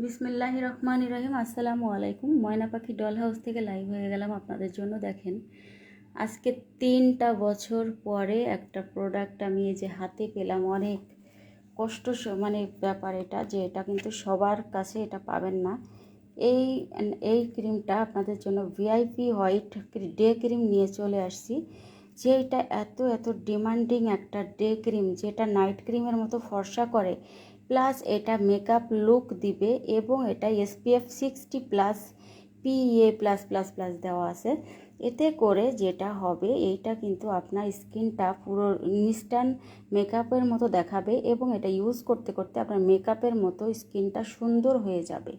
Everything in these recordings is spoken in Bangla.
বিসমিল্লাহ রহমান রহিম, আসসালামু আলাইকুম। ময়না পাখি ডল হাউস থেকে লাইভ হয়ে গেলাম আপনাদের জন্য, দেখেন। আজকে তিনটা বছর পরে একটা প্রোডাক্ট আমি যে হাতে পেলাম, অনেক কষ্ট মানে ব্যাপার এটা যে এটা কিন্তু সবার কাছে এটা পাবেন না। এই এই ক্রিমটা আপনাদের জন্য ভিআইপি হোয়াইট ডে ক্রিম নিয়ে চলে আসছি, যে এটা এত এত ডিমান্ডিং একটা ডে ক্রিম যেটা নাইট ক্রিমের মতো ফর্সা করে প্লাস এটা মেকআপ লুক দিবে এবং এটা SPF sixty plus PA plus plus plus দেওয়া আছে। এতে করে যেটা হবে, এইটা কিন্তু আপনার স্কিনটা পুরো ইনস্ট্যান্ট মেকআপের মতো দেখাবে এবং এটা ইউজ করতে করতে আপনার মেকআপের মতো স্কিনটা সুন্দর হয়ে যাবে।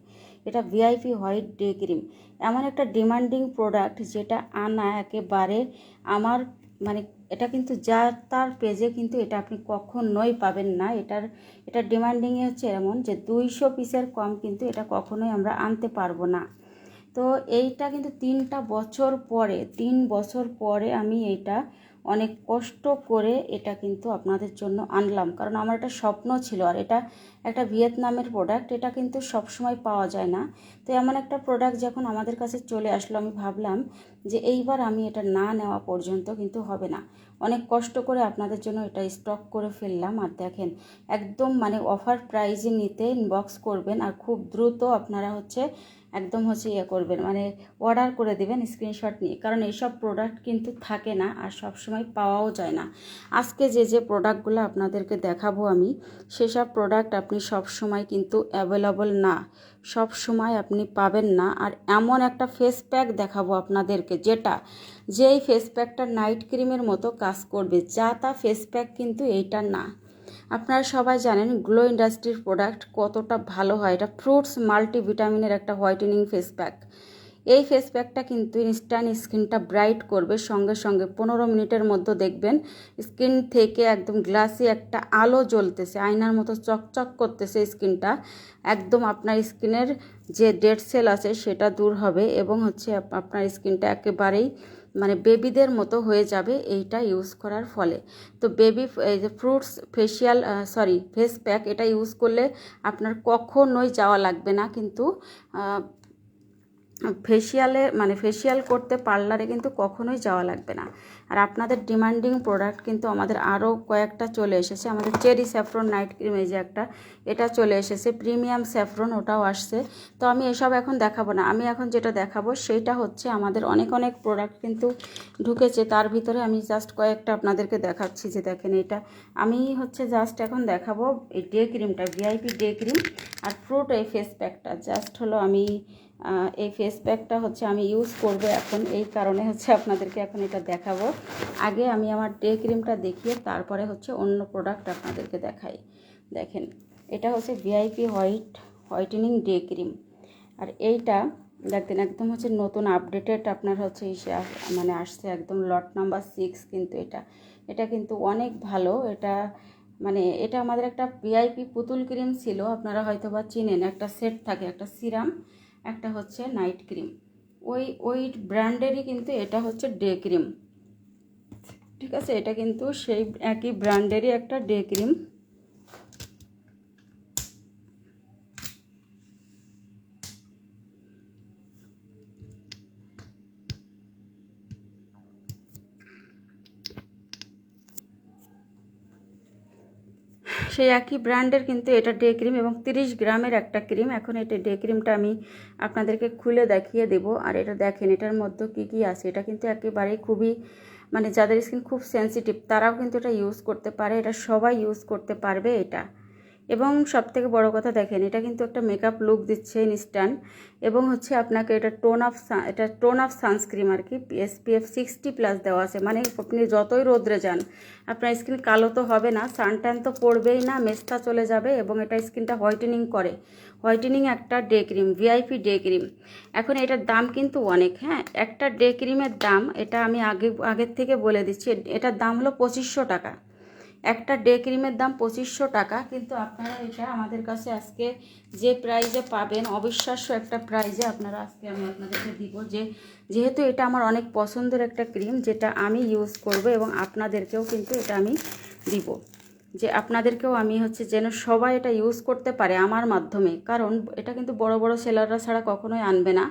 এটা ভিআইপি হোয়াইট ডে ক্রিম এমন একটা ডিমান্ডিং প্রোডাক্ট যেটা আনা একেবারে আমার মানে এটা কিন্তু যা তার পেজে কিন্তু এটা আপনি কখনোই পাবেন না। এটার এটা ডিমান্ডিংয়ে হচ্ছে এমন যে দুইশো পিসের কম কিন্তু এটা কখনোই আমরা আনতে পারব না। তো এইটা কিন্তু তিনটা বছর পরে, তিন বছর পরে আমি এইটা অনেক কষ্ট করে এটা কিন্তু আপনাদের জন্য আনলাম। কারণ আমার একটা স্বপ্ন ছিল আর এটা একটা ভিয়েতনামের প্রোডাক্ট এটা কিন্তু সব সময় পাওয়া যায় না। তো এমন একটা প্রোডাক্ট যখন আমাদের কাছে চলে আসলো, আমি ভাবলাম যে এইবার আমি এটা না নেওয়া পর্যন্ত কিন্তু হবে না। অনেক কষ্ট করে আপনাদের জন্য এটা স্টক করে ফেললাম। আর দেখেন, একদম মানে অফার প্রাইজে নিতে ইনবক্স করবেন আর খুব দ্রুত আপনারা হচ্ছে একদম হচ্ছে ইয়ে করবেন মানে অর্ডার করে দেবেন স্ক্রিনশট নিয়ে। কারণ এইসব প্রোডাক্ট কিন্তু থাকে না আর সব সময় পাওয়াও যায় না। আজকে যে যে প্রোডাক্টগুলো আপনাদেরকে দেখাবো আমি, সেসব প্রোডাক্ট আপনি সব সময় কিন্তু অ্যাভেলেবল না। সব সময় আপনি পাবেন না। আর এমন একটা ফেস প্যাক দেখাবো আপনাদেরকে, যেটা যেই ফেস প্যাকটা নাইট ক্রিমের মতো কাজ করবে, যা তা ফেস প্যাক কিন্তু এইটা না। আপনারা সবাই জানেন গ্লো ইন্ডাস্ট্রির প্রোডাক্ট কতটা ভালো হয়। এটা ফ্রুটস মাল্টিভিটামিনের একটা হোয়াইটেনিং ফেস প্যাক। এই ফেস প্যাকটা কিন্তু ইনস্ট্যান্ট স্কিনটা ব্রাইট করবে। সঙ্গে সঙ্গে পনেরো মিনিটের মধ্যে দেখবেন স্কিন থেকে একদম গ্লাসি একটা আলো জ্বলতেছে, আয়নার মতো চকচক করতেছে স্কিনটা। একদম আপনার স্কিনের যে ডেড সেল আছে সেটা দূর হবে এবং হচ্ছে আপ- আপনার স্কিনটা একেবারেই মানে বেবিদের মতো হয়ে যাবে এইটা ইউজ করার ফলে। তো baby fruits facial sorry face pack এটা ইউজ করলে আপনার কখনোই যাওয়া লাগবে না কিন্তু ফেসিয়ালে মানে ফেসিয়াল করতে পার্লারে কিন্তু কখনোই যাওয়া লাগবে না। আর আপনাদের ডিমান্ডিং প্রোডাক্ট কিন্তু আমাদের আরও কয়েকটা চলে এসেছে। আমাদের চেরি স্যাফরন নাইট ক্রিম এই যে একটা, এটা চলে এসেছে। প্রিমিয়াম স্যাফরন ওটাও আসছে। তো আমি এসব এখন দেখাবো না। আমি এখন যেটা দেখাবো সেইটা হচ্ছে আমাদের অনেক অনেক প্রোডাক্ট কিন্তু ঢুকেছে। তার ভিতরে আমি জাস্ট কয়েকটা আপনাদেরকে দেখাচ্ছি যে দেখেন এটা। আমি হচ্ছে জাস্ট এখন দেখাবো এই ডে ক্রিমটা ভিআইপি ডে ক্রিম আর ফ্রুট এই ফেস প্যাকটা জাস্ট হলো আমি এই ফেস প্যাকটা হচ্ছে আমি ইউজ করব এখন। এই কারণে হচ্ছে আপনাদেরকে এখন এটা দেখাবো। আগে আমি আমার ডে ক্রিমটা দেখিয়ে তারপরে হচ্ছে অন্য প্রোডাক্ট আপনাদেরকে দেখাই। দেখেন, এটা হচ্ছে VIP white whitening day cream আর এইটা, দেখেন, একদম হচ্ছে নতুন আপডেটেড আপনার হচ্ছে মানে আসছে একদম লট নাম্বার সিক্স কিন্তু এটা। এটা কিন্তু অনেক ভালো। এটা মানে এটা আমাদের একটা ভিআইপি পুতুল ক্রিম ছিল। আপনারা হয়তো বা চিনেন, একটা সেট থাকে, একটা সিরাম একটা হচ্ছে নাইট ক্রিম ওই ওই ব্র্যান্ডেরই কিন্তু এটা হচ্ছে ডে ক্রিম ঠিক আছে? এটা কিন্তু সেই একই ব্র্যান্ডেরই একটা ডে ক্রিম সেই একই ব্র্যান্ডের কিন্তু এটা ডে ক্রিম এবং তিরিশ গ্রামের একটা ক্রিম। এখন এটা ডে ক্রিমটা আমি আপনাদেরকে খুলে দেখিয়ে দেব। আর এটা দেখেন, এটার মধ্যে কি কি আছে? এটা কিন্তু একেবারেই খুবই মানে যাদের স্কিন খুব সেন্সিটিভ তারাও কিন্তু এটা ইউজ করতে পারে। এটা সবাই ইউজ করতে পারবে এটা। এবং সব থেকে বড় কথা দেখেন, এটা কিন্তু একটা মেকআপ লুক দিচ্ছে ইনস্ট্যান্ট এবং হচ্ছে আপনাকে এটা টোন অফ এটা টোন অফ সানস্ক্রিন আর কি এসপিএফ সিক্সটি প্লাস দেওয়া আছে। মানে আপনি যতই রোদ্রে যান, আপনার স্কিন কালো তো হবে না সানট্যান তো পড়বেই না, মেস্তা চলে যাবে এবং এটা স্কিনটা হোয়াইটেনিং করে। হোয়াইটেনিং একটা day cream VIP day cream এখন এটার দাম কিন্তু অনেক হ্যাঁ? একটা ডে ক্রিমের দাম, এটা আমি আগে, আগের থেকে বলে দিচ্ছি, এটার দাম হলো পঁচিশশো টাকা। একটা ডে ক্রিমের দাম পঁচিশশো টাকা, কিন্তু আপনারা এটা আমাদের কাছে আজকে যে প্রাইজে পাবেন, অবিশ্বাস্য একটা প্রাইজে আপনারা আজকে আমি আপনাদেরকে দিব যে, যেহেতু এটা আমার অনেক পছন্দের একটা ক্রিম যেটা আমি ইউজ করব এবং আপনাদেরকেও কিন্তু এটা আমি দিব। যে আপনাদেরকেও আমি হচ্ছে যেন সবাই এটা ইউজ করতে পারে আমার মাধ্যমে, কারণ এটা কিন্তু বড় বড় সেলাররা ছাড়া কখনোই আনবে না।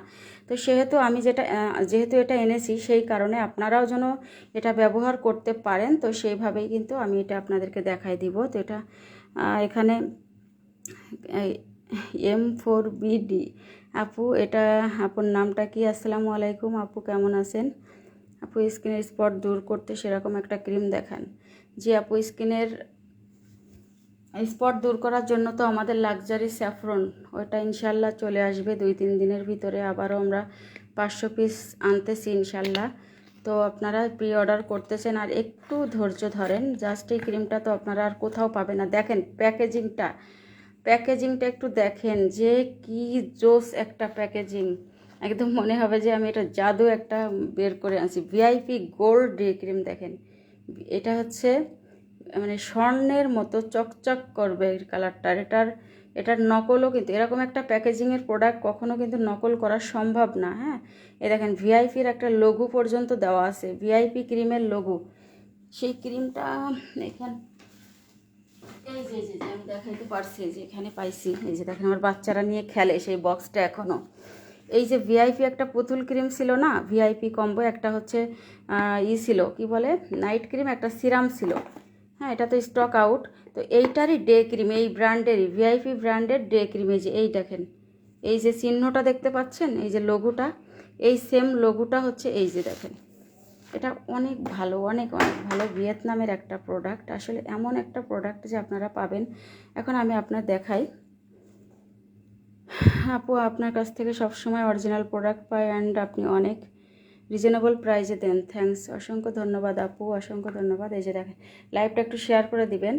তো সেহেতু আমি যেটা যেহেতু এটা এনেছি সেই কারণে আপনারাও যেন এটা ব্যবহার করতে পারেন, তো সেইভাবেই কিন্তু আমি এটা আপনাদেরকে দেখাই দিব। তো এটা এখানে এম ফোর বিডি আপু, এটা, আপুর নামটা কি? আসসালামু আলাইকুম, আপু কেমন আছেন? আপু, স্কিনের স্পট দূর করতে সেরকম একটা ক্রিম দেখান। যে আপু, স্কিনের স্পট দূর করার জন্য তো আমাদের লাক্সারি স্যাফরন ওটা ইনশাল্লাহ চলে আসবে দুই, তিন দিনের ভিতরে। আবারও আমরা পাঁচশো পিস আনতেছি ইনশাল্লাহ। তো আপনারা প্রি অর্ডার করতেছেন আর একটু ধৈর্য ধরেন জাস্ট এই ক্রিমটা তো আপনারা আর কোথাও পাবে না। দেখেন প্যাকেজিংটা প্যাকেজিংটা একটু দেখেন যে কি জোস একটা প্যাকেজিং একদম মনে হবে যে আমি এটা জাদু একটা বের করে আনছি। ভিআইপি গোল্ড ডে ক্রিম দেখেন। এটা হচ্ছে মানে স্বর্ণের মতো চকচক করবে এর কালারটার এটার এটার নকলও কিন্তু, এরকম একটা প্যাকেজিংয়ের প্রোডাক্ট কখনও কিন্তু নকল করা সম্ভব না হ্যাঁ? এ দেখেন ভিআইপির একটা লঘু পর্যন্ত দেওয়া আছে ভিআইপি ক্রিমের লঘু। সেই ক্রিমটা এখান এই যে যে আমি দেখাইতে পারছি যে, এখানে পাইছি। এই যে, দেখেন, আমার বাচ্চারা নিয়ে খেলে সেই বক্সটা এখনও এই যে ভিআইপি একটা পুতুল ক্রিম ছিল না ভিআইপি কম্বো একটা হচ্ছে ই ছিল, কি বলে? নাইট ক্রিম একটা সিরাম ছিল। হ্যাঁ এটা তো স্টক আউট তো এইটারই ডে ক্রিম এই ব্র্যান্ডেরই ভিআইপি ব্র্যান্ডের ডে ক্রিম এই যে এই দেখেন। এই যে চিহ্নটা দেখতে পাচ্ছেন, এই যে লঘুটা এই সেম লঘুটা হচ্ছে এই যে দেখেন। এটা অনেক ভালো, অনেক অনেক ভালো ভিয়েতনামের একটা প্রোডাক্ট আসলে এমন একটা প্রোডাক্ট যে আপনারা পাবেন। এখন আমি আপনার দেখাই। আপু, আপনার কাছ থেকে সবসময় অরিজিনাল প্রোডাক্ট পাই অ্যান্ড আপনি অনেক রিজনেবল প্রাইসে দেন। থ্যাঙ্কস অসংখ্য ধন্যবাদ আপু, অসংখ্য ধন্যবাদ। এই যে দেখেন লাইভটা একটু শেয়ার করে দিবেন।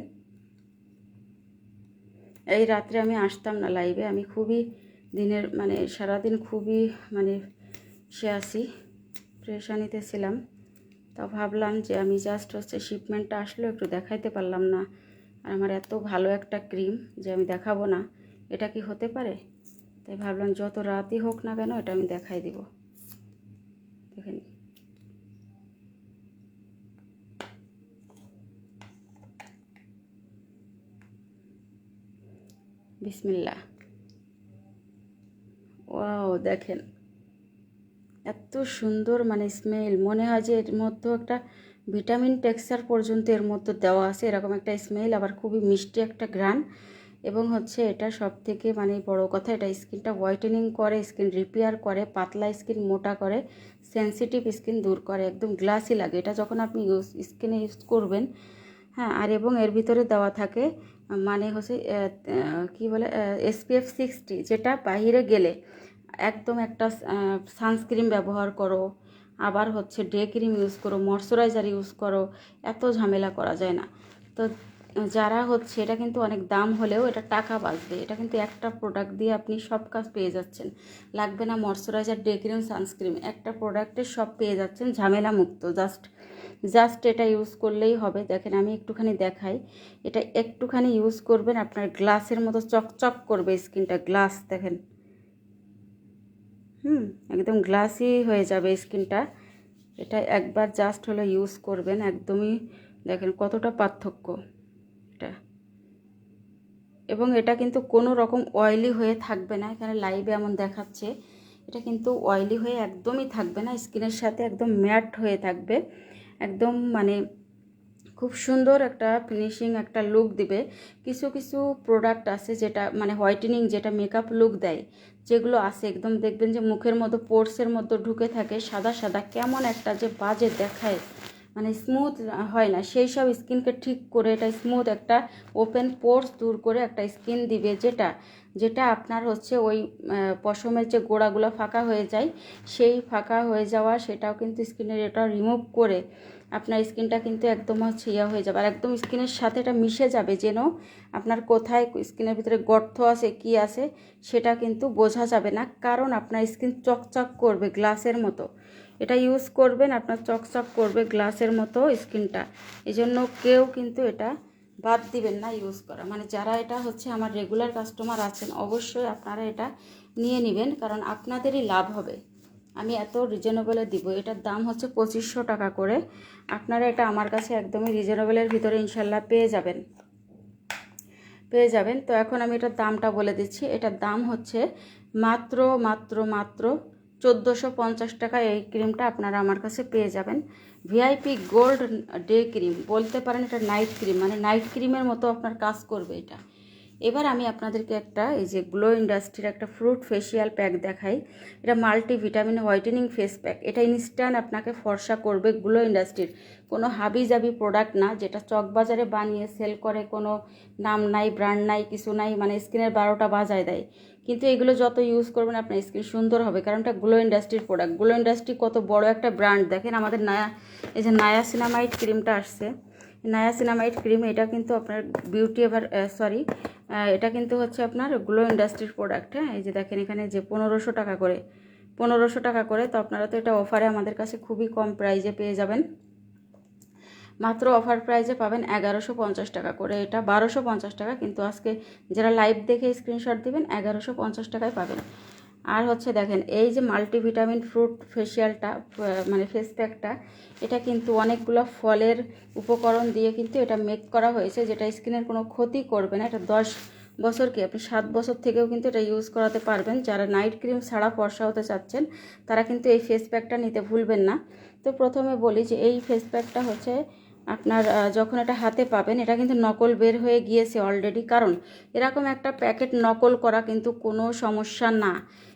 এই রাত্রে আমি আসতাম না লাইভে আমি খুবই দিনের মানে সারাদিন খুবই মানে সে আসি প্রেশানিতে ছিলাম তা ভাবলাম যে আমি জাস্ট হচ্ছে শিপমেন্টটা আসলেও একটু দেখাইতে পারলাম না। আর আমার এত ভালো একটা ক্রিম যে আমি দেখাবো না। এটা কি হতে পারে? তাই ভাবলাম যত রাতই হোক না কেন এটা আমি দেখাই দিব। দেখেন। বিসমিল্লা ওয়াও, দেখেন। এত সুন্দর মানে স্মেল মনে হয় যে এর মধ্যে একটা ভিটামিন টেক্সচার পর্যন্ত এর মধ্যে দেওয়া আছে। এরকম একটা স্মেল আবার খুবই মিষ্টি একটা গ্রান এবং হচ্ছে এটা সব থেকে মানে বড় কথা, এটা স্কিনটা হোয়াইটেনিং করে স্কিন রিপেয়ার করে, পাতলা স্কিন মোটা করে। সেন্সিটিভ স্কিন দূর করে, একদম গ্লাসি লাগে। এটা যখন আপনি ইউজ স্কিনে ইউজ করবেন হ্যাঁ আর এবং এর ভিতরে দেওয়া থাকে মানে হচ্ছে কি বলে এসপিএফ সিক্সটি যেটা বাইরে গেলে একদম একটা সানস্ক্রিন ব্যবহার করো, আবার হচ্ছে ডে ক্রিম ইউজ করো ময়শ্চারাইজার ইউজ করো, এত ঝামেলা করা যায় না। তো যারা হচ্ছে, এটা কিন্তু অনেক দাম হলেও এটা টাকা বাঁচবে। এটা কিন্তু একটা প্রোডাক্ট দিয়ে আপনি সব কাজ পেয়ে যাচ্ছেন। লাগবে না ময়শ্চারাইজার ডে ক্রিম সানস্ক্রিন একটা প্রোডাক্টে সব পেয়ে যাচ্ছেন, ঝামেলা মুক্ত। জাস্ট জাস্ট এটা ইউজ করলেই হবে। দেখেন, আমি একটুখানি দেখাই। এটা একটুখানি ইউজ করবেন, আপনার গ্লাসের মতো চকচক করবে স্কিনটা গ্লাস দেখেন। হুম, একদম গ্লাসি হয়ে যাবে স্কিনটা এটা একবার জাস্ট হলো ইউজ করবেন। একদমই, দেখেন, কতটা পার্থক্য। এবং এটা কিন্তু কোনো রকম অয়েলি হয়ে থাকবে না। এখানে লাইভে এমন দেখাচ্ছে। এটা কিন্তু অয়েলি হয়ে একদমই থাকবে না। স্কিনের সাথে একদম ম্যাট হয়ে থাকবে। একদম মানে খুব সুন্দর একটা ফিনিশিং একটা লুক দিবে। কিছু কিছু প্রোডাক্ট আছে যেটা মানে হোয়াইটেনিং যেটা মেকআপ লুক দেয়, যেগুলো আছে। একদম দেখবেন যে মুখের মতো পোর্সের মতো ঢুকে থাকে। সাদা সাদা কেমন একটা যে বাজে দেখায়। মানে স্মুথ হয় না। সেই সব স্কিনকে ঠিক করে এটা স্মুথ একটা ওপেন পোর্স দূর করে একটা স্কিন দিবে যেটা যেটা আপনার হচ্ছে ওই পশমের যে গোড়াগুলো ফাঁকা হয়ে যায়, সেই ফাঁকা হয়ে যাওয়া সেটাও কিন্তু স্কিনের এটা রিমুভ করে আপনার স্কিনটা কিন্তু একদম হচ্ছে ইয়া হয়ে যাবে। আর একদম স্কিনের সাথে এটা মিশে যাবে যেন আপনার কোথায় স্কিনের ভিতরে গর্ত আছে, কি আছে, সেটা কিন্তু বোঝা যাবে না। কারণ আপনার স্কিন চকচক করবে গ্লাসের মতো। এটা ইউজ করবেন, আপনার চকচক করবে গ্লাসের মতো স্কিনটা। এই জন্য কেউ কিন্তু এটা বাদ দিবেন না ইউজ করা। মানে যারা এটা হচ্ছে আমার রেগুলার কাস্টমার আছেন, অবশ্যই আপনারা এটা নিয়ে নেবেন, কারণ আপনাদেরই লাভ হবে। আমি এত রিজনেবলে দিব, এটার দাম হচ্ছে পঁচিশশো টাকা করে। আপনারা এটা আমার কাছে একদমই রিজনেবলের ভিতরে ইনশাল্লাহ পেয়ে যাবেন। পেয়ে যাবেন। তো এখন আমি এটার দামটা বলে দিচ্ছি। এটার দাম হচ্ছে মাত্র মাত্র মাত্র চোদ্দোশো পঞ্চাশ টাকা এই ক্রিমটা আপনারা আমার কাছে পেয়ে যাবেন। ভিআইপি গোল্ড ডে ক্রিম, বলতে পারেন এটা নাইট ক্রিম মানে নাইট ক্রিমের মতো আপনার কাজ করবে এটা। এবার আমি আপনাদেরকে একটা, এই যে গ্লো ইন্ডাস্ট্রির একটা ফ্রুট ফেসিয়াল প্যাক দেখাই। এটা multi vitamin whitening face pack. এটা ইনস্ট্যান্ট আপনাকে ফর্সা করবে গ্লো ইন্ডাস্ট্রির। কোনো হাবি জাবি প্রোডাক্ট না, যেটা চকবাজারে বানিয়ে সেল করে কোনো নাম নাই, ব্র্যান্ড নাই, কিছু নাই মানে স্কিনের বারোটা বাজায় দেয়। কিন্তু এগুলো যত ইউজ করবেন আপনার স্কিন সুন্দর হবে। কারণ এটা গ্লো ইন্ডাস্ট্রির প্রোডাক্ট গ্লো ইন্ডাস্ট্রি কত বড় একটা ব্র্যান্ড দেখেন আমাদের নায়া, এই যে নায়া সিনামাইট ক্রিমটা আসছে। নায়া সিনামাইট ক্রিম এটা কিন্তু আপনার বিউটি এভার সরি এটা কিন্তু হচ্ছে আপনার গ্লো ইন্ডাস্ট্রির প্রোডাক্ট হ্যাঁ? এই যে দেখেন এখানে যে পনেরোশো টাকা করে, পনেরোশো টাকা করে, তো আপনারা তো এটা অফারে আমাদের কাছে খুবই কম প্রাইজে পেয়ে যাবেন। মাত্র অফার প্রাইজে পাবেন এগারোশো পঞ্চাশ টাকা করে। এটা বারোশো পঞ্চাশ টাকা, কিন্তু আজকে যারা লাইভ দেখে স্ক্রিনশট দিবেন, এগারোশো পঞ্চাশ টাকায় পাবেন। আর হচ্ছে দেখেন, এই যে মাল্টিভিটামিন ফ্রুট ফেসিয়ালটা মানে ফেস প্যাকটা এটা কিন্তু অনেকগুলো ফলের উপকরণ দিয়ে কিন্তু এটা মেক করা হয়েছে, যেটা স্কিনের কোনো ক্ষতি করবে না। এটা দশ বছর কি, আপনি সাত বছর থেকেও কিন্তু এটা ইউজ করাতে পারবেন। যারা নাইট ক্রিম ছাড়া ফর্সা হতে চাচ্ছেন, তারা কিন্তু এই ফেস প্যাকটা নিতে ভুলবেন না। তো প্রথমে বলি যে এই ফেস প্যাকটা হচ্ছে আপনার যখন এটা হাতে পাবেন, এটা কিন্তু নকল বের হয়ে গিয়েছে অলরেডি কারণ এরকম একটা প্যাকেট নকল করা কিন্তু কোনো সমস্যা না।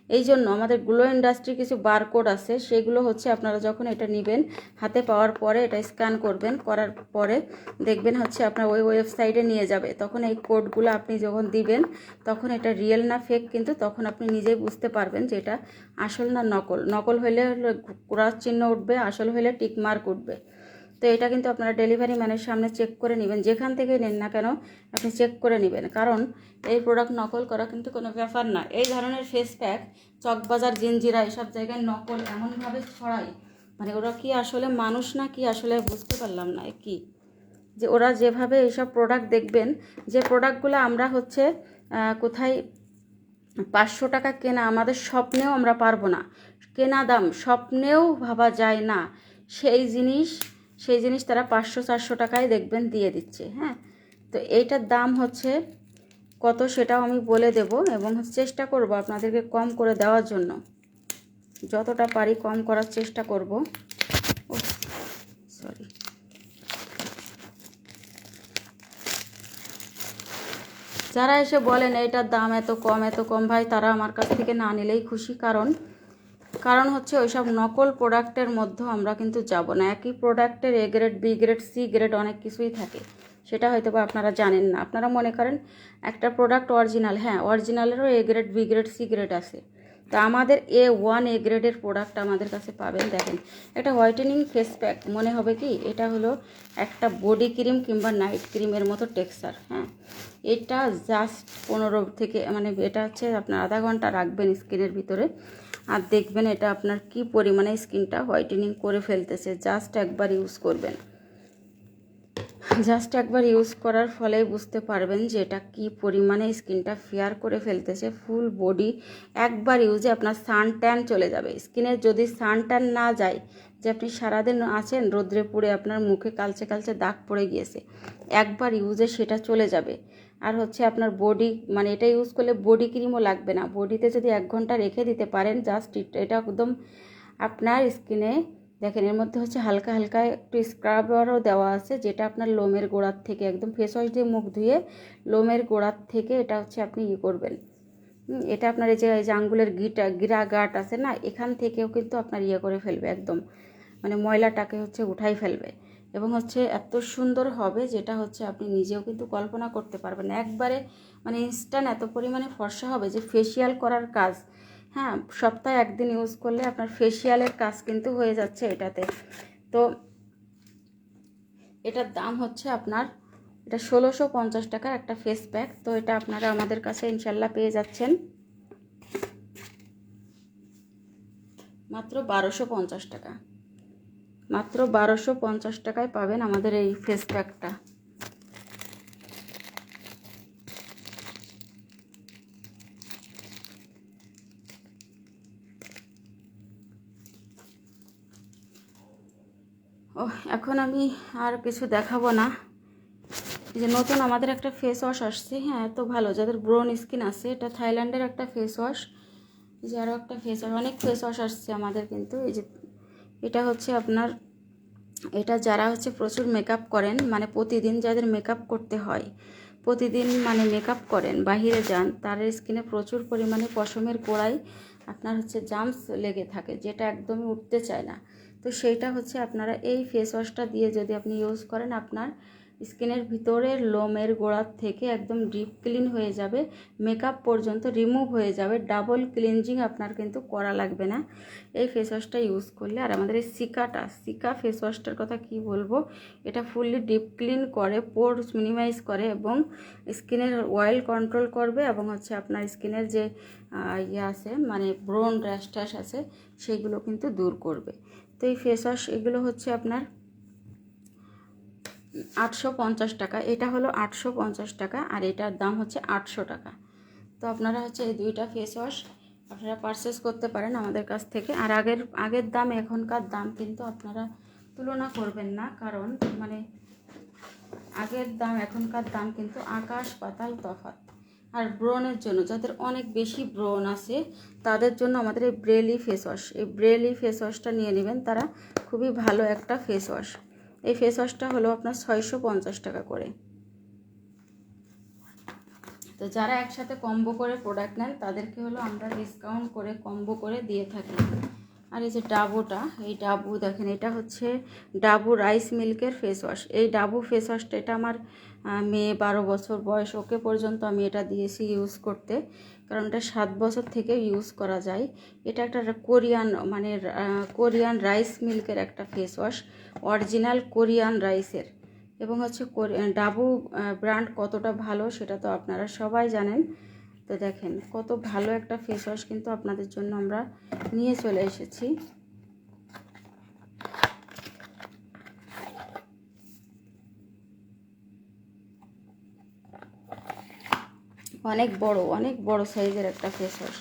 এই জন্য আমাদের গ্লো ইন্ডাস্ট্রি কিছু বারকোড আছে, সেগুলো হচ্ছে আপনারা যখন এটা নেবেন, হাতে পাওয়ার পরে এটা স্ক্যান করবেন, করার পরে দেখবেন হচ্ছে আপনার ওই ওয়েবসাইটে নিয়ে যাবে। তখন এই কোডগুলো আপনি যখন দিবেন, তখন এটা রিয়েল না ফেক কিন্তু তখন আপনি নিজেই বুঝতে পারবেন যে এটা আসল না নকল। নকল হলে ক্রস চিহ্ন উঠবে, আসল হলে টিকমার্ক উঠবে। তো এটা কিন্তু আপনারা ডেলিভারি ম্যানের সামনে চেক করে নেবেন। যেখান থেকে নেন না কেন, আপনি চেক করে নেবেন। কারণ এই প্রোডাক্ট নকল করা কিন্তু কোনো ব্যাপার না। এই ধরনের ফেস প্যাক চকবাজার, জিনজিরা এসব জায়গায় নকল এমনভাবে ছড়ায়। মানে ওরা কি আসলে মানুষ না কি আসলে বুঝতে পারলাম না কি? যে ওরা যেভাবে এইসব প্রোডাক্ট দেখবেন, যে প্রোডাক্টগুলো আমরা হচ্ছে কোথায় পাঁচশো টাকা কেনা আমাদের স্বপ্নেও আমরা পারব না। কেনা দাম স্বপ্নেও ভাবা যায় না। সেই জিনিস সেই জিনিস তারা পাঁচশো, চারশো টাকায় দেখবেন দিয়ে দিচ্ছে হ্যাঁ? তো এইটার দাম হচ্ছে কত সেটাও আমি বলে দেব এবং চেষ্টা করব আপনাদেরকে কম করে দেওয়ার জন্য। যতটা পারি কম করার চেষ্টা করব। ও সরি যারা এসে বলেন, এইটার দাম এত কম এত কম, ভাই, তারা আমার কাছ থেকে না নিলেই খুশি। কারণ কারণ হচ্ছে ওইসব নকল প্রোডাক্টের মধ্যে আমরা কিন্তু যাব না। একই প্রোডাক্টের A grade B grade C grade অনেক কিছুই থাকে। সেটা হয়তো বা আপনারা জানেন না। আপনারা মনে করেন একটা প্রোডাক্ট অরিজিনাল হ্যাঁ অরিজিনালেরও A grade B grade C grade আছে। তা আমাদের এ ওয়ান এ গ্রেডের প্রোডাক্ট আমাদের কাছে পাবেন, দেখেন। একটা হোয়াইটেনিং ফেস প্যাক, মনে হবে কি? এটা হলো একটা বডি ক্রিম কিংবা নাইট ক্রিমের মতো টেক্সচার হ্যাঁ। এটা জাস্ট পনেরো থেকে মানে এটা হচ্ছে আপনার আধা ঘণ্টা রাখবেন স্কিনের ভিতরে। আর দেখবেন এটা আপনার কি পরিমাণে স্কিনটা হোয়াইটেনিং করে ফেলতেছে। জাস্ট একবার ইউজ করবেন। জাস্ট একবার ইউজ করার ফলে বুঝতে পারবেন যে এটা কি পরিমাণে স্কিনটা ফেয়ার করে ফেলতেছে। ফুল বডি একবার ইউজে আপনার সান ট্যান চলে যাবে। স্কিনের যদি সান ট্যান না যায়, যে আপনি সারাদিন আছেন, রোদ্রে পুড়ে আপনার মুখে কালচে কালচে দাগ পড়ে গিয়েছে, একবার ইউজে সেটা চলে যাবে। আর হচ্ছে আপনার বডি মানে এটা ইউজ করলে বডি ক্রিমও লাগবে না। বডিতে যদি এক ঘণ্টা রেখে দিতে পারেন জাস্ট এটা একদম আপনার স্কিনে দেখেন এর মধ্যে হচ্ছে হালকা হালকা একটু স্ক্রাবারও দেওয়া আছে, যেটা আপনার লোমের গোড়ার থেকে একদম ফেস ওয়াশ দিয়ে মুখ ধুয়ে লোমের গোড়ার থেকে এটা হচ্ছে আপনি ইয়ে করবেন। এটা আপনার এই যে এই যে আঙ্গুলের গিটা, গিরা গাট আছে না, এখান থেকেও কিন্তু আপনার ইয়ে করে ফেলবে একদম। মানে ময়লাটাকে হচ্ছে উঠাই ফেলবে। এবং হচ্ছে এত সুন্দর হবে যেটা হচ্ছে আপনি নিজেও কিন্তু কল্পনা করতে পারবেন একবারে মানে ইনস্ট্যান্ট এত পরিমাণে ফর্সা হবে যে ফেসিয়াল করার কাজ। হ্যাঁ সপ্তাহে একদিন ইউজ করলে আপনার ফেসিয়ালের কাজ কিন্তু হয়ে যাচ্ছে এটাতে। তো এটার দাম হচ্ছে আপনার, এটা ষোলোশো পঞ্চাশ টাকার একটা ফেস প্যাক তো এটা আপনারা আমাদের কাছে ইনশাল্লাহ পেয়ে যাচ্ছেন। মাত্র বারোশো পঞ্চাশ টাকা। মাত্র বারোশো পঞ্চাশ টাকায় পাবেন আমাদের এই ফেস প্যাকটা ও, এখন আমি আর কিছু দেখাবো না। যে নতুন আমাদের একটা ফেস ওয়াশ আসছে হ্যাঁ এত ভালো। যাদের ব্রোন স্কিন আছে, এটা থাইল্যান্ডের একটা ফেস ওয়াশ যে আরও একটা ফেস ওয়াশ অনেক ফেস ওয়াশ আসছে আমাদের কিন্তু। এই যে এটা হচ্ছে আপনার, এটা যারা হচ্ছে প্রচুর মেকআপ করেন মানে প্রতিদিন যাদের মেকআপ করতে হয়, প্রতিদিন মানে মেকআপ করেন, বাহিরে যান তার স্কিনে প্রচুর পরিমাণে পশমের গোড়ায় আপনার হচ্ছে জাম্পস লেগে থাকে, যেটা একদমই উঠতে চায় না। তো সেইটা হচ্ছে আপনারা এই ফেস ওয়াশটা দিয়ে যদি আপনি ইউজ করেন আপনার স্কিনের ভিতরের লোমের গোড়ার থেকে একদম ডিপ ক্লিন হয়ে যাবে মেকআপ পর্যন্ত রিমুভ হয়ে যাবে ডাবল ক্লিনজিং আপনার কিন্তু করা লাগবে না। এই ফেস ওয়াশটা ইউজ করলে, আর আমাদের এই সিকাটা সিকা ফেস ওয়াশটার কথা কি বলব? এটা ফুললি ডিপ ক্লিন করে পোর্স মিনিমাইজ করে এবং স্কিনের অয়েল কন্ট্রোল করবে এবং হচ্ছে আপনার স্কিনের যে ইয়ে আছে মানে ব্রোন র্যাশ ট্যাশ আছে, সেগুলো কিন্তু দূর করবে। তো এই ফেস ওয়াশ এগুলো হচ্ছে আপনার আটশো পঞ্চাশ টাকা, এটা হলো আটশো পঞ্চাশ টাকা আর এটার দাম হচ্ছে আটশো টাকা। তো আপনারা হচ্ছে এই দুইটা ফেস ওয়াশ আপনারা পারচেস করতে পারেন আমাদের কাছ থেকে। আর আগের আগের দাম, এখনকার দাম কিন্তু আপনারা তুলনা করবেন না, কারণ মানে আগের দাম, এখনকার দাম কিন্তু আকাশ পাতাল তফাৎ। আর ব্রনের জন্য, যাদের অনেক বেশি ব্রন আছে, তাদের জন্য আমাদের এই ব্রেলি ফেস ওয়াশ এই ব্রেলি ফেস ওয়াশটা নিয়ে নেবেন, তারা খুবই ভালো একটা ফেস ওয়াশ এই ফেস ওয়াশটা হলো আপনার ছয়শো পঞ্চাশ টাকা করে। তো যারা একসাথে কম্বো করে প্রোডাক্ট নেন, তাদেরকে হলো আমরা ডিসকাউন্ট করে কম্বো করে দিয়ে থাকি। আর এই যে ডাবুটা, এই ডাবু দেখেন, এটা হচ্ছে ডাবু রাইস মিল্কের ফেস ওয়াশ এই ডাবু ফেস ওয়াশটা এটা আমার মেয়ে বারো বছর বয়স, ওকে পর্যন্ত আমি এটা দিয়েছি ইউজ করতে। কারণ এটা সাত বছর থেকে ইউজ করা যায়। এটা একটা কোরিয়ান মানে কোরিয়ান রাইস মিল্কের একটা ফেস ওয়াশ অরিজিনাল কোরিয়ান রাইসের। এবং হচ্ছে ডাবু ব্র্যান্ড কতটা ভালো সেটা তো আপনারা সবাই জানেন। তো দেখেন, কত ভালো একটা ফেস ওয়াশ কিন্তু আপনাদের জন্য আমরা নিয়ে চলে এসেছি। অনেক বড় অনেক বড় সাইজের একটা ফেস ওয়াশ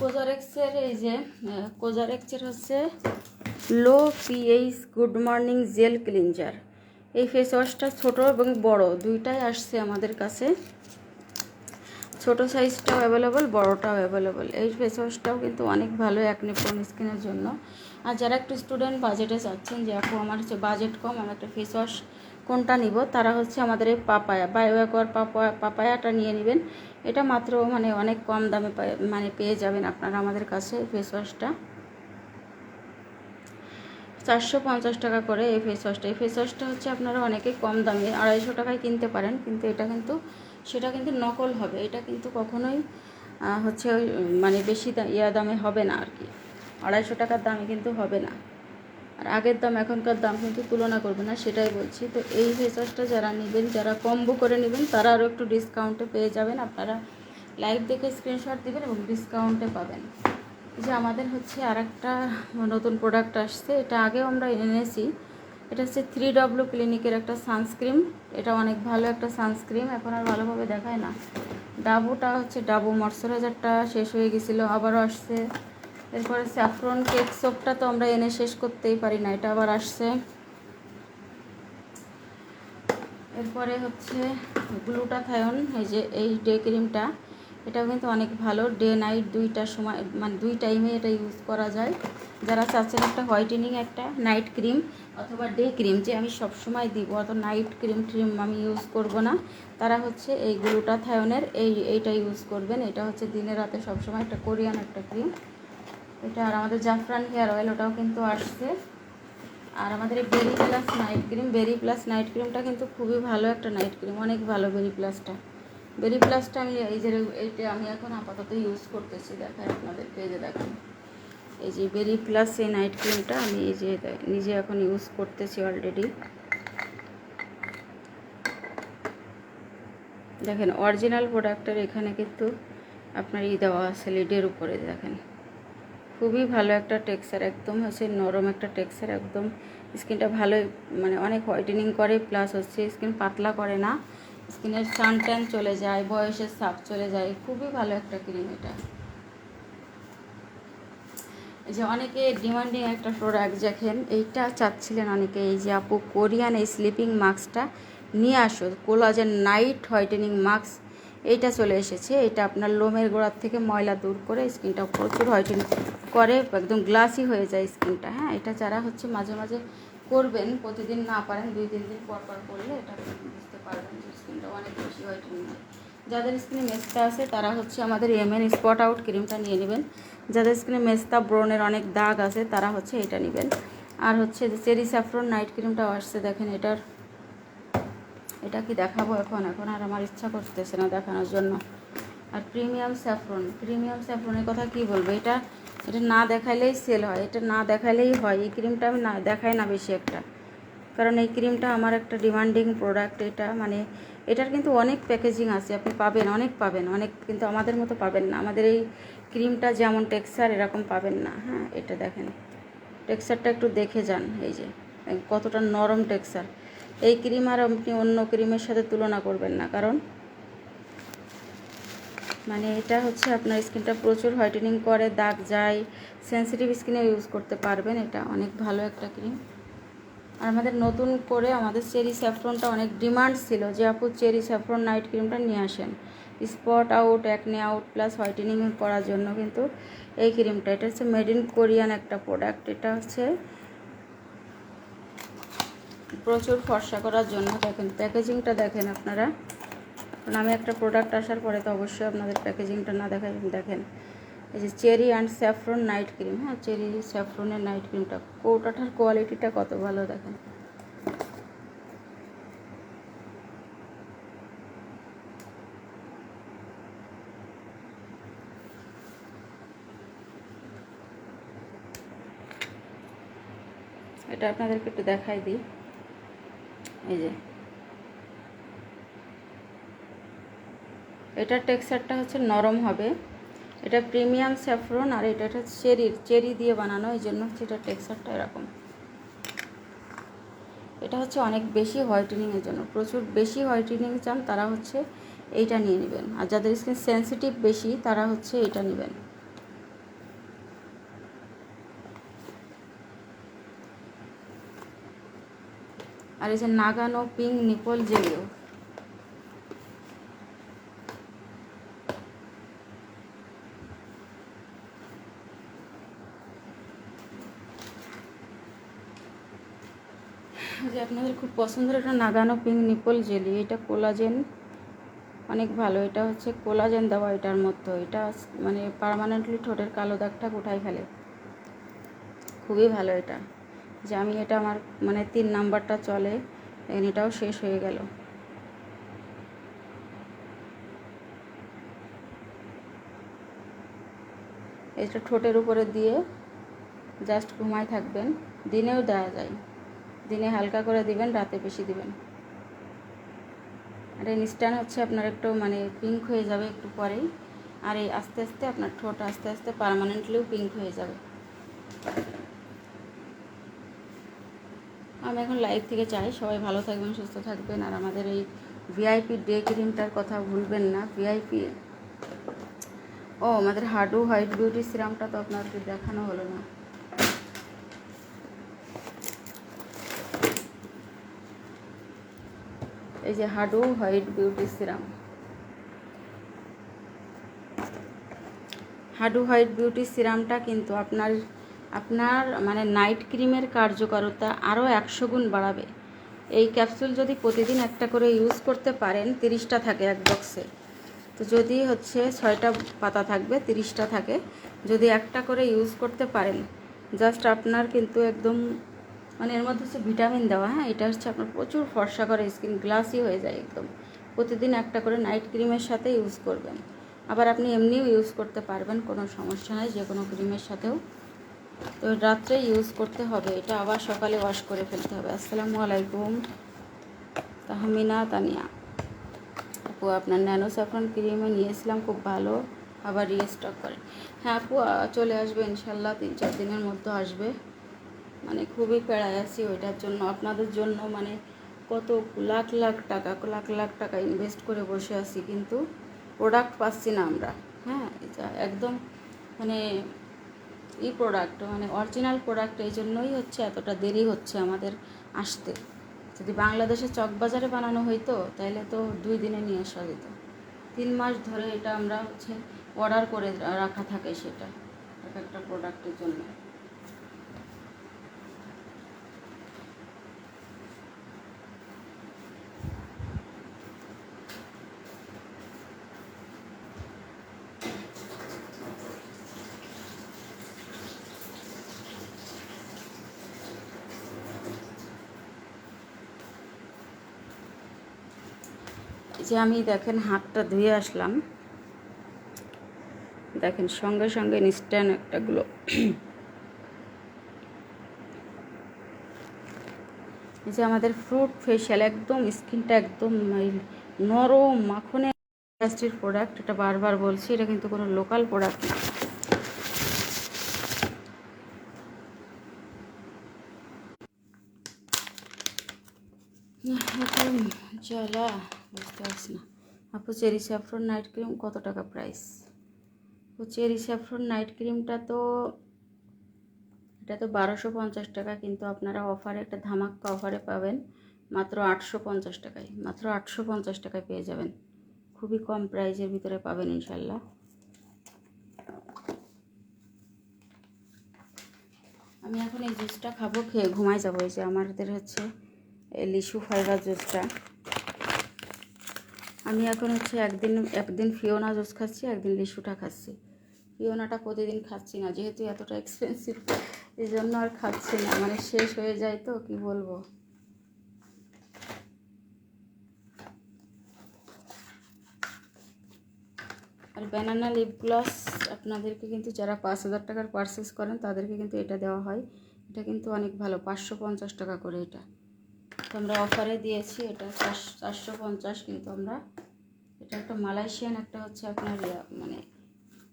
কোজারেক্সের এই যে কোজারেক্সের হচ্ছে low pH good morning gel cleanser. এই ফেস ওয়াশটা ছোটো এবং বড়, দুইটাই আসছে আমাদের কাছে। ছোট সাইজটাও অ্যাভেলেবল বড়টাও অ্যাভেলেবল এই ফেস ওয়াশটাও কিন্তু অনেক ভালো একনি প্রোন স্কিনের জন্য। আর যারা একটু স্টুডেন্ট বাজেটে চাচ্ছেন যে এখন আমার হচ্ছে বাজেট কম, আমি একটা ফেস ওয়াশ কোনটা নিব? তারা হচ্ছে আমাদের এই পাপায়া বায়োয়াকোয়ার পাপায়া, পাপায়াটা নিয়ে নেবেন। এটা মাত্র মানে অনেক কম দামে মানে পেয়ে যাবেন আপনারা আমাদের কাছে ফেস ওয়াশটা চারশো পঞ্চাশ টাকা করে এই ফেস ওয়াশটা এই ফেস ওয়াশটা হচ্ছে আপনারা অনেকেই কম দামে আড়াইশো টাকায় কিনতে পারেন, কিন্তু এটা কিন্তু, সেটা কিন্তু নকল হবে। এটা কিন্তু কখনোই হচ্ছে ওই মানে বেশি ইয়া দামে হবে না আর কি আড়াইশো টাকার দামে কিন্তু হবে না। আর আগের দাম, এখনকার দাম কিন্তু তুলনা করবে না, সেটাই বলছি। তো এই ফেস ওয়াশটা যারা নেবেন, যারা কম্বো করে নেবেন, তারা আরও একটু ডিসকাউন্টে পেয়ে যাবেন। আপনারা লাইভ দেখে স্ক্রিনশট দেবেন এবং ডিসকাউন্টে পাবেন। যে আমাদের হচ্ছে আর একটা নতুন প্রোডাক্ট আসছে, এটা আগেও আমরা এনেছি। এটা হচ্ছে থ্রি ডব্লু ক্লিনিকের একটা সানস্ক্রিন এটা অনেক ভালো একটা সানস্ক্রিন এখন আর ভালোভাবে দেখায় না। ডাবুটা হচ্ছে ডাবু ময়শ্চারাইজারটা শেষ হয়ে গেছিল, আবারও আসছে। এরপরে স্যাফরন কেক সোপটা তো আমরা এনে শেষ করতেই পারি না, এটা আবার আসছে। এরপরে হচ্ছে গ্লুটাথায়ন এই যে এই ডে ক্রিমটা এটাও কিন্তু অনেক ভালো। ডে নাইট দুইটার সময় মানে দুই টাইমে এটা ইউজ করা যায়। যারা চাচ্ছেন একটা হোয়াইটেনিং একটা নাইট ক্রিম অথবা ডে ক্রিম যে আমি সব সময় দিব, অত নাইট ক্রিম ট্রিম আমি ইউজ করব না। তারা হচ্ছে এই গ্লুটা থায়নের এই, এইটা ইউজ করবেন। এটা হচ্ছে দিনে রাতে সবসময় একটা কোরিয়ান একটা ক্রিম এটা আর আমাদের জাফরান হেয়ার অয়েল ওটাও কিন্তু আসছে। আর আমাদের এই berry plus night cream berry plus night ক্রিমটা কিন্তু খুবই ভালো একটা নাইট ক্রিম অনেক ভালো বেরি প্লাসটা বেরি প্লাসটা আমি এই যে এইটা আমি এখন আপাতত ইউজ করতেছি। দেখাই আপনাদেরকে এই যে দেখেন। এই যে বেরি প্লাস এই নাইট ক্রিমটা আমি এই যে নিজে এখন ইউজ করতেছি অলরেডি দেখেন অরিজিনাল প্রোডাক্টের এখানে কিন্তু আপনার ই দেওয়া আছে লিডের উপরে, দেখেন। খুবই ভালো একটা টেক্সচার একদম হচ্ছে নরম একটা টেক্সচার একদম স্কিনটা ভালো মানে অনেক হোয়াইটেনিং করে প্লাস হচ্ছে স্কিন পাতলা করে না। স্কিনের সান ট্যান চলে যায়, বয়সের সাপ চলে যায়, খুবই ভালো একটা ক্রিম এটা। এই যে অনেকে ডিমান্ডিং একটা প্রোডাক্ট দেখেন, এইটা চাচ্ছিলেন অনেকে, এই যে আপু কোরিয়ান এই স্লিপিং মাস্কটা নিয়ে আসো কোলাজেন নাইট হোয়াইটেনিং মাস্ক এইটা চলে এসেছে, এটা আপনার লোমের গোড়ার থেকে ময়লা দূর করে স্কিনটা প্রচুর হোয়াইটেনিং করে, একদম গ্লাসি হয়ে যায় স্কিনটা হ্যাঁ? এটা যারা হচ্ছে মাঝে মাঝে করবেন, প্রতিদিন না পারেন, দুই, তিন দিন পর পর করলে এটা বুঝতে পারবেন অনেক বেশি হোয়াইটেনিং হয় যাদের স্কিনে মেস্তা আছে, তারা হচ্ছে আমাদের এমএন স্পট আউট ক্রিমটা নিয়ে নেবেন। যাদের স্কিনে মেস্তা ব্রনের অনেক দাগ আছে, তারা হচ্ছে এটা নেবেন। আর হচ্ছে যে চেরি স্যাফরন নাইট ক্রিমটাও আসছে, দেখেন এটার। এটা কি দেখাবো এখন? এখন আর আমার ইচ্ছা করতেছে না দেখানোর জন্য। আর প্রিমিয়াম স্যাফরন প্রিমিয়াম স্যাফরনের কথা কি বলব? এটা এটা না দেখাইলেই সেল হয়, এটা না দেখাইলেই হয়। এই ক্রিমটা আমি না, দেখাই না বেশি একটা। কারণ এই ক্রিমটা আমার একটা ডিমান্ডিং প্রোডাক্ট, এটা মানে এটার কিন্তু অনেক প্যাকেজিং আছে, আপনি পাবেন, অনেক পাবেন, অনেক কিন্তু আমাদের মতো পাবেন না। আমাদের এই ক্রিমটা যেমন টেক্সচার, এরকম পাবেন না। হ্যাঁ এটা দেখেন। টেক্সচারটা একটু দেখে যান, এই যে কতটা নরম টেক্সচার। এই ক্রিম আর আপনি অন্য ক্রিমের সাথে তুলনা করবেন না, কারণ মানে এটা হচ্ছে আপনার স্কিনটা প্রচুর হোয়াইটেনিং করে, দাগ যায়, সেন্সিটিভ স্কিনে ইউজ করতে পারবেন, এটা অনেক ভালো একটা ক্রিম। আর আমাদের নতুন করে আমাদের চেরি স্যাফরনটা অনেক ডিমান্ড ছিল যে আপু চেরি স্যাফরন নাইট ক্রিমটা নিয়ে আসেন। Spot out acne out plus whitening করার জন্য কিন্তু এই ক্রিমটা। এটা হচ্ছে মেড ইন কোরিয়ান একটা প্রোডাক্ট এটা হচ্ছে প্রচুর ফর্সা করার জন্য। দেখেন প্যাকেজিংটা দেখেন আপনারা। কারণ আমি একটা প্রোডাক্ট আসার পরে তো অবশ্যই আপনাদের প্যাকেজিংটা না দেখাই, দেখেন। এই যে cherry and saffron night cream হ্যাঁ? চেরি স্যাফরনের নাইট ক্রিমটা, কৌটাটার কোয়ালিটিটা কত ভালো দেখেন। এটা আপনাদেরকে একটু দেখাই দিই। এই যে। এটার টেক্সচারটা হচ্ছে নরম হবে। এটা প্রিমিয়াম স্যাফরন আর এটা এটা চেরির চেরি দিয়ে বানানো, এই জন্য হচ্ছে এটার টেক্সচারটা এরকম। এটা হচ্ছে অনেক বেশি হোয়াইটেনিংয়ের জন্য। প্রচুর বেশি হোয়াইটেনিং চান, তারা হচ্ছে এইটা নিয়ে নেবেন। আর যাদের স্কিন সেন্সিটিভ বেশি, তারা হচ্ছে এইটা নেবেন। আর এই যে নাগানো পিঙ্ক নিপল জেলিও। যে আপনাদের খুব পছন্দের একটা নাগানো পিঙ্ক নিপল জেলি এটা কোলাজেন অনেক ভালো। এটা হচ্ছে কোলাজেন দেওয়া এটার মতো এটা মানে পারমানেন্টলি ঠোঁটের কালো দাগটা উঠাই ফেলে। খুবই ভালো এটা। যে আমি এটা আমার মানে তিন নাম্বারটা চলে এটাও শেষ হয়ে গেল। এটা ঠোঁটের উপরে দিয়ে জাস্ট ঘুমায় থাকবেন। দিনেও দেওয়া যায়। দিনে হালকা করে দিবেন, রাতে বেশি দিবেন। আর এই ইনস্ট্যান্ট হচ্ছে আপনার একটু মানে পিঙ্ক হয়ে যাবে একটু পরেই। আর এই আস্তে আস্তে আপনার ঠোঁট আস্তে আস্তে পারমানেন্টলিও পিঙ্ক হয়ে যাবে। আমি এখন লাইভ থেকে চাই সবাই ভালো থাকবেন, সুস্থ থাকবেন। আর আমাদের এই ভিআইপি ডে ক্রিমটার কথা ভুলবেন না। ভিআইপি ও, আমাদের হাডু হোয়াইট বিউটি সিরামটা তো আপনাদেরকে দেখানো হলো না। এই যে হাডু হোয়াইট বিউটি সিরাম। হাডু হোয়াইট বিউটি সিরামটা কিন্তু আপনার আপনার মানে নাইট ক্রিমের কার্যকারিতা আরও একশো গুণ বাড়াবে। এই ক্যাপসুল যদি প্রতিদিন একটা করে ইউজ করতে পারেন, তিরিশটা থাকে এক বক্সে। তো যদি হচ্ছে ছয়টা পাতা থাকবে, তিরিশটা থাকে। যদি একটা করে ইউজ করতে পারেন, জাস্ট আপনার কিন্তু একদম মানে এর মধ্যে হচ্ছে ভিটামিন দেওয়া হ্যাঁ? এটা হচ্ছে আপনার প্রচুর ফর্সা করে স্কিন গ্লাসি হয়ে যায় একদম। প্রতিদিন একটা করে নাইট ক্রিমের সাথে ইউজ করবেন। আবার আপনি এমনিও ইউজ করতে পারবেন, কোনো সমস্যা নেই, যে কোনো ক্রিমের সাথেও। তো রাত্রে ইউজ করতে হবে, এটা আবার সকালে ওয়াশ করে ফেলতে হবে। আসসালামু আলাইকুম। তাহমিনা তানিয়া। আপু, আপনার ন্যানো স্যাফরন ক্রিমে নিয়েছিলাম, খুব ভালো। আবার রিস্টক করে। হ্যাঁ আপু চলে আসবে, ইনশাল্লাহ, তিন চার দিনের মধ্যে আসবে। মানে খুবই পেড়ায় আছি ওইটার জন্য। আপনাদের জন্য মানে কত লাখ লাখ টাকা, লাখ লাখ টাকা ইনভেস্ট করে বসে আছি, কিন্তু প্রোডাক্ট পাচ্ছি না আমরা। হ্যাঁ এটা একদম মানে ই প্রোডাক্ট মানে অরিজিনাল প্রোডাক্ট এই জন্যই হচ্ছে এতটা দেরি হচ্ছে আমাদের আসতে। যদি বাংলাদেশে চকবাজারে বানানো হইতো তাহলে তো দুই দিনে নিয়ে আসা যেত। তিন মাস ধরে এটা আমরা হচ্ছে অর্ডার করে রাখা থাকে সেটা, এক একটা প্রোডাক্টের জন্য এই যে আমি দেখেন হাতটা ধুয়ে আসলাম। দেখেন সঙ্গে সঙ্গে ইনস্ট্যান্ট একটা এই যে আমাদের ফ্রুট ফেশিয়াল একদম স্কিনটা একদম নরম মাখনে ইন্ডাস্ট্রির প্রোডাক্ট এটা বারবার বলছি, এটা কিন্তু কোনো লোকাল প্রোডাক্ট না। জ্বালা। বুঝতে পারছি না। আপু, চেরি স্যাফরন নাইট ক্রিম কত টাকা প্রাইস? আপু, চেরি স্যাফরন নাইট ক্রিমটা তো, এটা তো বারোশো পঞ্চাশ টাকা, কিন্তু আপনারা অফারে একটা ধামাক্কা অফারে পাবেন মাত্র আটশো পঞ্চাশ টাকায়। মাত্র আটশো পঞ্চাশ টাকায় পেয়ে যাবেন। খুবই কম প্রাইজের ভিতরে পাবেন ইনশাল্লাহ। আমি এখন এই জুসটা খাব, খেয়ে ঘুমাই যাব। এই যে আমাদের হচ্ছে লিচু ফাইবার জুসটা। আমি এখন হচ্ছে একদিন একদিন ফিওনা জুস খাচ্ছি, একদিন লিচুটা খাচ্ছি। ফিওনাটা প্রতিদিন খাচ্ছি না, যেহেতু এতটা এক্সপেন্সিভ এই জন্য আর খাচ্ছি না। মানে শেষ হয়ে যায় তো, কি বলব? আর ব্যানানা লিপ গ্লস আপনাদেরকে কিন্তু যারা পাঁচ হাজার টাকার পারচেস করেন, তাদেরকে কিন্তু এটা দেওয়া হয়। এটা কিন্তু অনেক ভালো, পাঁচশো পঞ্চাশ টাকা করে এটা। তো আমরা অফারে দিয়েছি, এটা চারশো পঞ্চাশ কিন্তু আমরা। এটা একটা মালয়েশিয়ান, একটা হচ্ছে আপনার মানে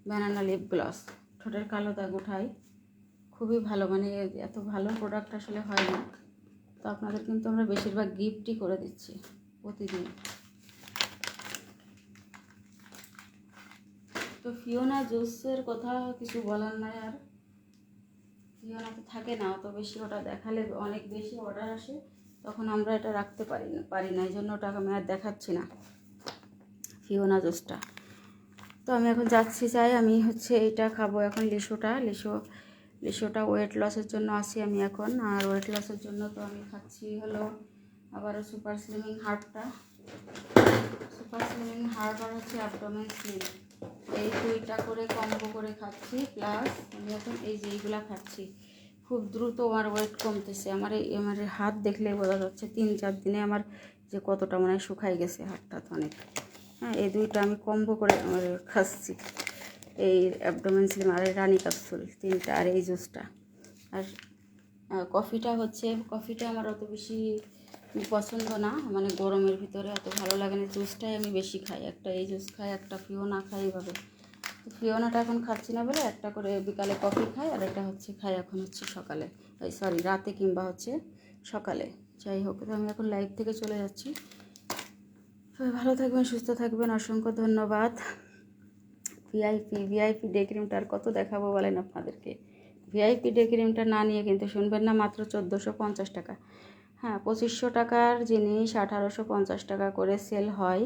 ব্যানানা লিপ গ্লস ঠোঁটের কালো দাগ উঠায় খুবই ভালো মানে এত ভালো প্রোডাক্ট আসলে হয় না। তো আপনাদের কিন্তু আমরা বেশিরভাগ গিফটই করে দিচ্ছি প্রতিদিন। তো ফিওনা জুসের কথা কিছু বলার নাই আর। ফিওনা তো থাকে না, অত বেশি ওটা দেখালে অনেক বেশি অর্ডার আসে। তখন আমরা এটা রাখতে পারি না পারি না এই জন্য ওটাকে আমি আর দেখাচ্ছি না। ফিওনা জুসটা। তো আমি এখন যাচ্ছি চাই আমি হচ্ছে এইটা খাব এখন লিচুটা লিচু লিচুটা ওয়েট লসের জন্য আসি আমি এখন। আর ওয়েট লসের জন্য তো আমি খাচ্ছি হলো আবারও সুপার স্লিমিং হার্টটা সুপার স্লিমিং হার্ট আর হচ্ছে অ্যাবডোমেন স্লিম এই দুইটা করে কম্বো করে খাচ্ছি প্লাস আমি এখন এই যে এইগুলা খাচ্ছি। খুব দ্রুত আমার ওয়েট কমতেছে। আমার এই আমার হাত দেখলেই বোঝা যাচ্ছে তিন চার দিনে আমার যে কতটা মানে শুকাই গেছে হাতটা অনেক। হ্যাঁ এই দুইটা আমি কম্বো করে আমার খাচ্ছি। এই অ্যাবডোমেন স্লিম আর এই রানি ক্যাপসুল তিনটা আর এই জুসটা। আর কফিটা হচ্ছে কফিটা আমার অত বেশি পছন্দ না। মানে গরমের ভিতরে অত ভালো লাগে না। জুসটাই আমি বেশি খাই। একটা এই জুস খাই, একটা পিও না খাই এইভাবে ফিওনাটা এখন খাচ্ছি না বলে একটা করে বিকালে কফি খাই আর এটা হচ্ছে খাই এখন হচ্ছে সকালে। এই সরি রাতে কিংবা হচ্ছে সকালে। যাই হোক, তো আমি এখন লাইভ থেকে চলে যাচ্ছি। সবাই ভালো থাকবেন, সুস্থ থাকবেন, অসংখ্য ধন্যবাদ। ভিআইপি ভিআইপি ডে ক্রিমটা আর কত দেখাবো বলেন আপনাদেরকে? ভিআইপি ডে ক্রিমটা না নিয়ে কিন্তু শুনবেন না, মাত্র চোদ্দোশো পঞ্চাশ টাকা। হ্যাঁ পঁচিশশো টাকার জিনিস আঠারোশো পঞ্চাশ টাকা করে সেল হয়।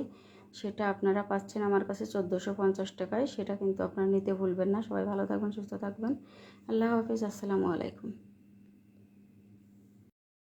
সেটা আপনারা পাচ্ছেন আমার কাছে চোদ্দোশো পঞ্চাশ টাকায়। সেটা কিন্তু আপনারা নিতে ভুলবেন না। সবাই ভালো থাকবেন, সুস্থ থাকবেন। আল্লাহ হাফিজ। আসসালামু আলাইকুম।